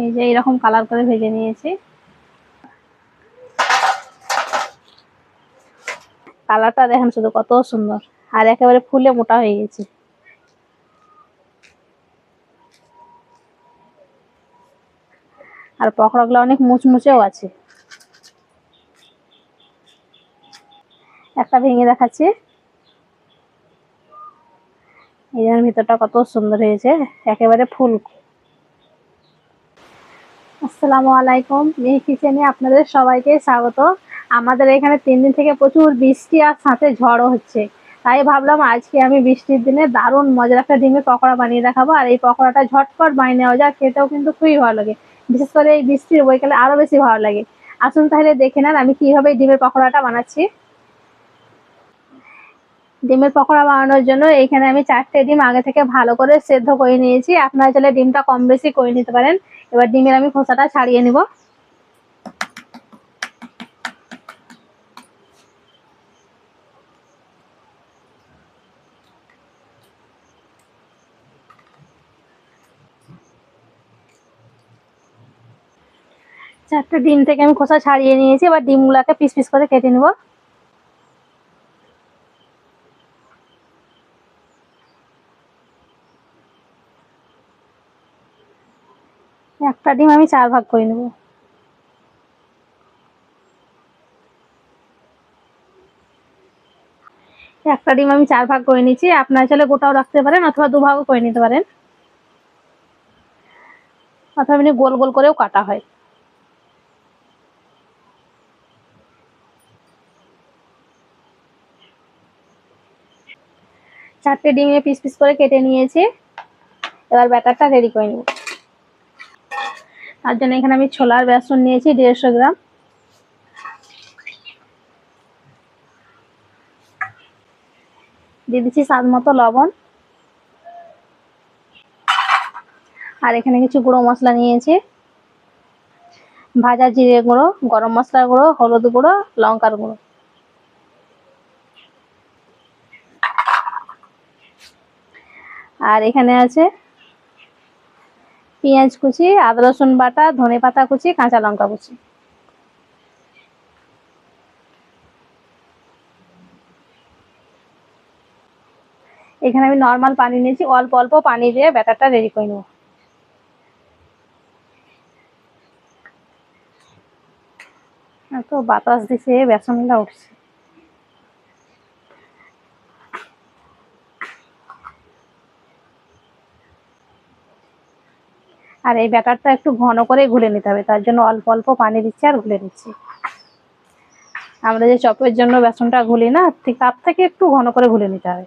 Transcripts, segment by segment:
এই যে এইরকম কালার করে ভেজে নিয়েছি। কালারটা দেখেন শুধু কত সুন্দর। আর একেবারে ফুলে মোটা হয়ে গেছে। আর পকোড়াগুলো অনেক মুচমুচেও আছে। একটা ভেঙে দেখাচ্ছি। এই ভিতরটা কত সুন্দর হয়েছে। একেবারে ফুল আসসালামু আলাইকুম। মেহি কিচেনে আপনাদের সবাইকে স্বাগত। আমাদের এখানে তিন দিন থেকে প্রচুর বৃষ্টি আর সাথে ঝড়ও হচ্ছে। তাই ভাবলাম আজকে আমি বৃষ্টির দিনে দারুণ মজার একটা ডিমের পকোড়া বানিয়ে দেখাবো। আর এই পকোড়াটা ঝটপট বানিয়ে নেওয়া যায় খেতেও কিন্তু খুবই ভালো লাগে। বিশেষ করে এই বৃষ্টির বইকালে আরও বেশি ভালো লাগে। আসুন তাহলে দেখে নেন আমি কীভাবে এই ডিমের পকোড়াটা বানাচ্ছি। ডিমের পকোড়া বানানোর জন্য এখানে আমি চারটে ডিম আগে থেকে ভালো করে সেদ্ধ করে নিয়েছি। আপনারা চাইলে ডিমটা কম বেশি করে নিতে পারেন। এবার ডিমের আমি খোসাটা ছাড়িয়ে নিব। চারটে ডিম থেকে আমি খোসা ছাড়িয়ে নিয়েছি। এবার ডিমগুলোকে পিস পিস করে কেটে নেব। একটা ডিম আমি চার ভাগ করে নেব। একটা ডিম আমি চার ভাগ করে নিচ্ছি। আপনারা চাইলে গোটাও রাখতে পারেন অথবা দু ভাগও করে নিতে পারেন। অথবা এমনি গোল গোল করেও কাটা হয়। চারটে ডিমে পিস পিস করে কেটে নিয়েছি। এবার ব্যাটারটা রেডি করে নেব। তার জন্য এখানে আমি ছোলার বেসন নিয়েছি, দেড়শো গ্রাম। দিয়ে দিচ্ছি স্বাদ মতো লবণ। আর এখানে কিছু গুঁড়ো মশলা নিয়েছি। ভাজা জিরে গুঁড়ো, গরম মশলার গুঁড়ো, হলুদ গুঁড়ো, লঙ্কার গুঁড়ো। আর এখানে আছে পেঁয়াজ কুচি, আদা রসুন বাটা, ধনে পাতা কুচি, কাঁচা লঙ্কা কুচি। এখানে আমি নর্মাল পানি নিয়েছি, অল্প অল্প পানি দিয়ে ব্যাটারটা রেডি করে নেব। এত বাতাস দিছে, বেসনটা উঠছে। আর এই ব্যাটারটা একটু ঘন করে ঘুলে নিতে হবে, তার জন্য অল্প অল্প পানি দিচ্ছি আর ঘুলে নিচ্ছি। আমরা যে চপের জন্য বেসনটা ঘুলি না, ঠিক তার থেকে একটু ঘন করে ঘুলে নিতে হবে।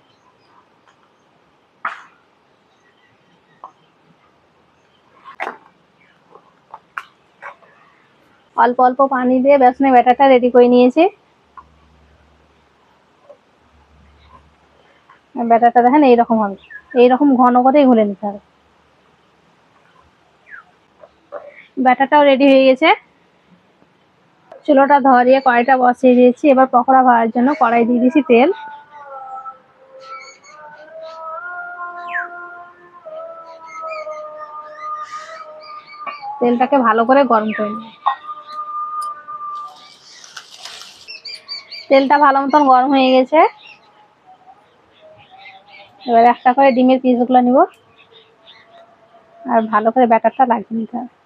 অল্প অল্প পানি দিয়ে বেসনের ব্যাটারটা রেডি করে নিয়েছি। ব্যাটারটা দেখেন এইরকম হবে, এইরকম ঘন করেই ঘুলে নিতে হবে। ব্যাটারটাও রেডি হয়ে গেছে। চুলোটা ধরিয়ে কড়াইটা বসিয়ে দিয়েছি। এবার পকোড়া ভাজার জন্য কড়াই দিয়ে দিয়েছি তেল। তেলটাকে ভালো করে গরম করে নিই। তেলটা ভালো মতন গরম হয়ে গেছে। এবার একটা করে ডিমের পিসগুলো নিব। আর ভালো করে ব্যাটারটা লাগিয়ে নিতে হবে।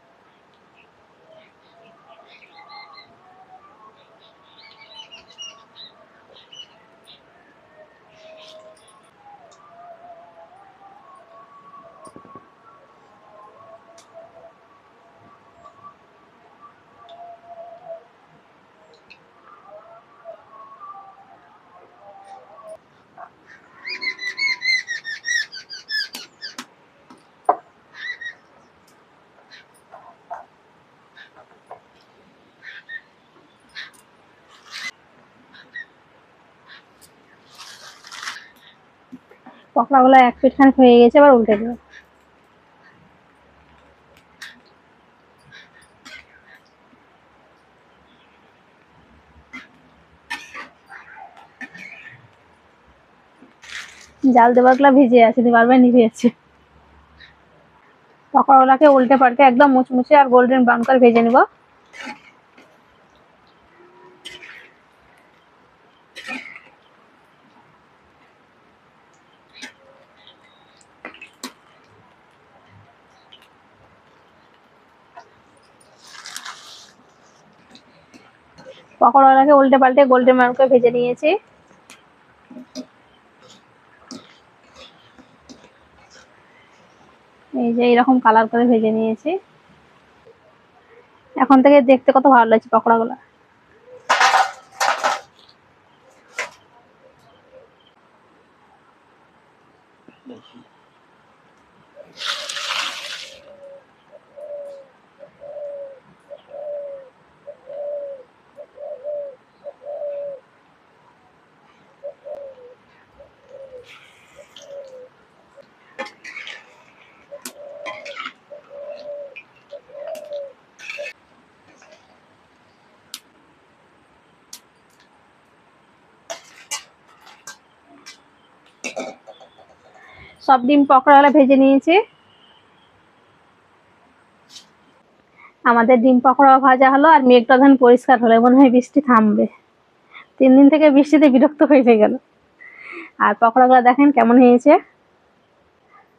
পকোড়াগুলো এক পিঠ খানিক হয়ে গেছে, এবার উল্টে দেবো। জাল দেবারগুলো ভিজে আছে বারবার নিভে যাচ্ছে। পকোড়াগুলোকে উল্টে পাল্টে একদম মুচমুচে আর গোল্ডেন ব্রাউন করে ভেজে নিব। পকোড়াগুলোকে উল্টে পাল্টে গোল্ডেন ব্রাউন করে ভেজে নিয়েছি। এই যে এরকম কালার করে ভেজে নিয়েছি। এখন থেকে দেখতে কত ভালো লাগছে পকোড়াগুলো। সব ডিম পকোড়াগুলো ভেজে নিয়েছি। আমাদের ডিম পকোড়া ভাজা হলো আর মেঘটা ধান পরিষ্কার হলো, মনে হয় বৃষ্টি থামবে। তিন দিন থেকে বৃষ্টিতে বিরক্ত হয়ে গেল। আর পকোড়াগুলো দেখেন কেমন হয়েছে।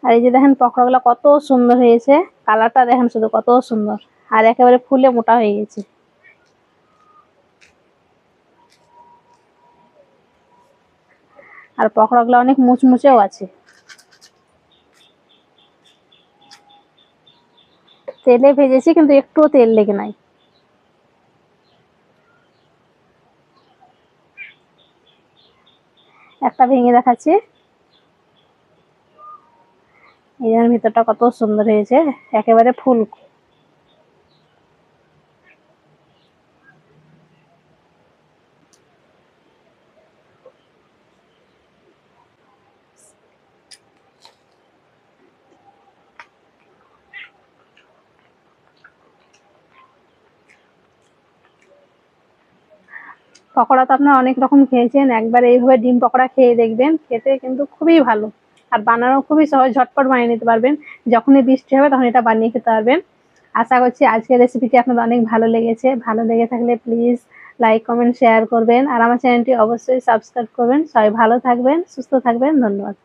আর এই যে দেখেন পকোড়াগুলো কত সুন্দর হয়েছে, কালারটা দেখেন শুধু কত সুন্দর। আর একেবারে ফুলে মোটা হয়ে গেছে। আর পকোড়াগুলো অনেক মুচমুচেও আছে। তেলে ভেজেছি কিন্তু একটুও তেল লেগে নাই। একটা ভেঙে দেখাচ্ছি। এর ভিতরটা কত সুন্দর হয়েছে। একেবারে ফুল পকোড়া তো আপনারা অনেক রকম খেয়েছেন, একবার এইভাবে ডিম পকোড়া খেয়ে দেখবেন, খেতে কিন্তু খুবই ভালো। আর বানানো খুবই সহজ, ঝটপট বানিয়ে নিতে পারবেন। যখনই বৃষ্টি হবে তখন এটা বানিয়ে খেতে পারবেন। আশা করছি আজকের রেসিপিটি আপনাদের অনেক ভালো লেগেছে। ভালো লেগে থাকলে প্লিজ লাইক কমেন্ট শেয়ার করবেন। আর আমার চ্যানেলটি অবশ্যই সাবস্ক্রাইব করবেন। সবাই ভালো থাকবেন, সুস্থ থাকবেন। ধন্যবাদ।